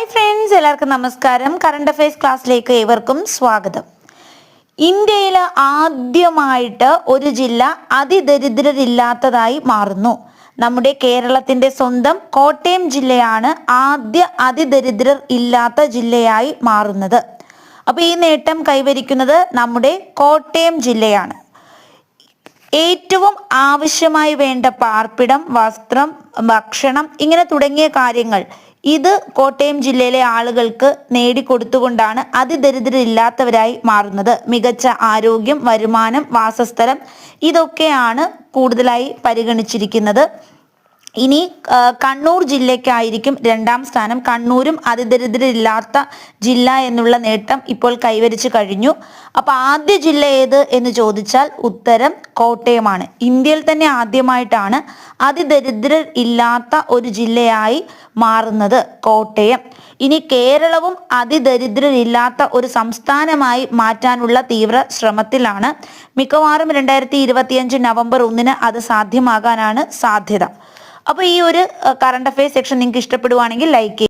Hi friends എല്ലാവർക്കും നമസ്കാരം. Current affairs ക്ലാസ്സിലേക്ക് ഏവർക്കും സ്വാഗതം. ഇന്ത്യയിൽ ആദ്യമായിട്ട് ഒരു ജില്ല അതിദരിദ്രരില്ലാത്തതായി മാറുന്നു. നമ്മുടെ കേരളത്തിന്റെ സ്വന്തം കോട്ടയം ജില്ലയാണ് ആദ്യ അതിദരിദ്രർ ഇല്ലാത്ത ജില്ലയായി മാറുന്നത്. അപ്പോൾ ഈ നേട്ടം കൈവരിക്കുന്നത് നമ്മുടെ കോട്ടയം ജില്ലയാണ്. ഏറ്റവും ആവശ്യമായി വേണ്ട പാർപ്പിടം വസ്ത്രം ഭക്ഷണം ഇങ്ങനെ തുടങ്ങിയ കാര്യങ്ങൾ ഇത് കോട്ടയം ജില്ലയിലെ ആളുകൾക്ക് നേടിക്കൊടുത്തുകൊണ്ടാണ് അതിദരിദ്രരില്ലാത്തവരായി മാറുന്നത്. മികച്ച ആരോഗ്യം വരുമാനം വാസസ്ഥലം ഇതൊക്കെയാണ് കൂടുതലായി പരിഗണിച്ചിരിക്കുന്നത്. ഇനി കണ്ണൂർ ജില്ലയ്ക്കായിരിക്കും രണ്ടാം സ്ഥാനം. കണ്ണൂരും അതിദരിദ്രരില്ലാത്ത ജില്ല എന്നുള്ള നേട്ടം ഇപ്പോൾ കൈവരിച്ചു കഴിഞ്ഞു. അപ്പൊ ആദ്യ ജില്ല ഏത് എന്ന് ചോദിച്ചാൽ ഉത്തരം കോട്ടയമാണ്. ഇന്ത്യയിൽ തന്നെ ആദ്യമായിട്ടാണ് അതിദരിദ്രർ ഇല്ലാത്ത ഒരു ജില്ലയായി മാറുന്നത് കോട്ടയം. ഇനി കേരളവും അതിദരിദ്രരില്ലാത്ത ഒരു സംസ്ഥാനമായി മാറ്റാനുള്ള തീവ്ര ശ്രമത്തിലാണ്. മിക്കവാറും രണ്ടായിരത്തി ഇരുപത്തിയഞ്ച് നവംബർ ഒന്നിന് അത് സാധ്യമാകാനാണ് സാധ്യത. അപ്പോൾ ഈ ഒരു കറണ്ട് അഫയേഴ്സ് സെക്ഷൻ നിങ്ങൾക്ക് ഇഷ്ടപ്പെടുവാണെങ്കിൽ ലൈക്ക്